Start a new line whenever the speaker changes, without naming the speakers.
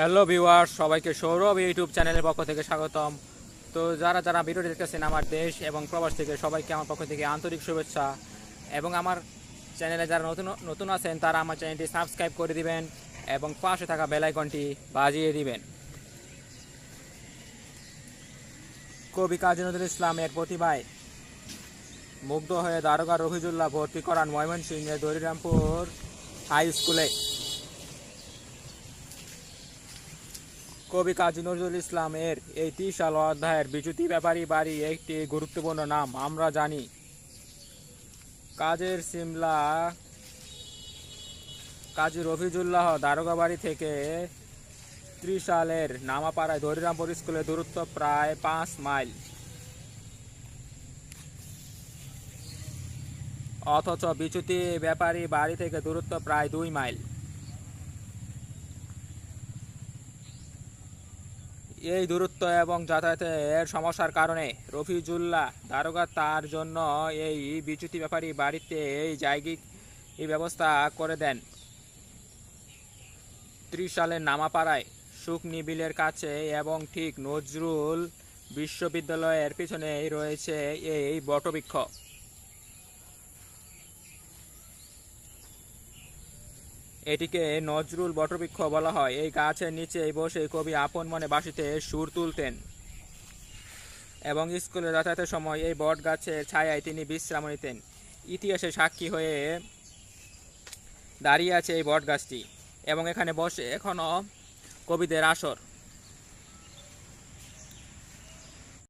Hello viewer সবাইকে Sourav YouTube চ্যানেলের পক্ষ থেকে স্বাগতম। তো যারা যারা ভিডিওটি দেখতেছেন আমার দেশ এবং প্রবাস থেকে, সবাইকে আমার পক্ষ থেকে আন্তরিক শুভেচ্ছা। এবং আমার চ্যানেলে যারা নতুন নতুন আছেন, তারা আমার চ্যানেলটি সাবস্ক্রাইব করে দিবেন এবং পাশে থাকা বেল আইকনটি বাজিয়ে দিবেন। কবি কাজী নজরুল ইসলাম ইসলামের প্রতিভায় মুগ্ধ হয়ে দারোগা রফিজুল্লাহ ভর্তি করান ময়মনসিংহের দরিরামপুর হাই স্কুলে। কবি কাজী নজরুল ইসলামের এই ত্রিশাল অধ্যায়ের বিচ্যুতি ব্যাপারী বাড়ি একটি গুরুত্বপূর্ণ নাম, আমরা জানি। কাজের সিমলা, কাজী রফিজুল্লাহ দারোগা বাড়ি থেকে ত্রিশালের নামাপাড়ায় দরিরামপুর স্কুলের দূরত্ব প্রায় পাঁচ মাইল। অথচ বিচ্যুতি ব্যাপারী বাড়ি থেকে দূরত্ব প্রায় দুই মাইল। এই দূরত্ব এবং যাতায়াতের সমস্যার কারণে রফিজুল্লাহ দারোগা তার জন্য এই বিচ্যুতি ব্যাপারী বাড়িতে এই জায়গিক ব্যবস্থা করে দেন। ত্রিশ সালের নামাপাড়ায় সুখ নিবিলের কাছে এবং ঠিক নজরুল বিশ্ববিদ্যালয়ের পিছনেই রয়েছে এই বটবৃক্ষ। এটিকে নজরুল বটবৃক্ষ বলা হয়। এই গাছের নিচে বসে কবি আপন মনে বাসিতে সুর তুলতেন এবং স্কুলে যাতায়াতের সময় এই বট গাছের ছায়ায় তিনি বিশ্রাম নিতেন। ইতিহাসে সাক্ষী হয়ে দাঁড়িয়ে আছে এই বট গাছটি এবং এখানে বসে এখনও কবিদের আসর।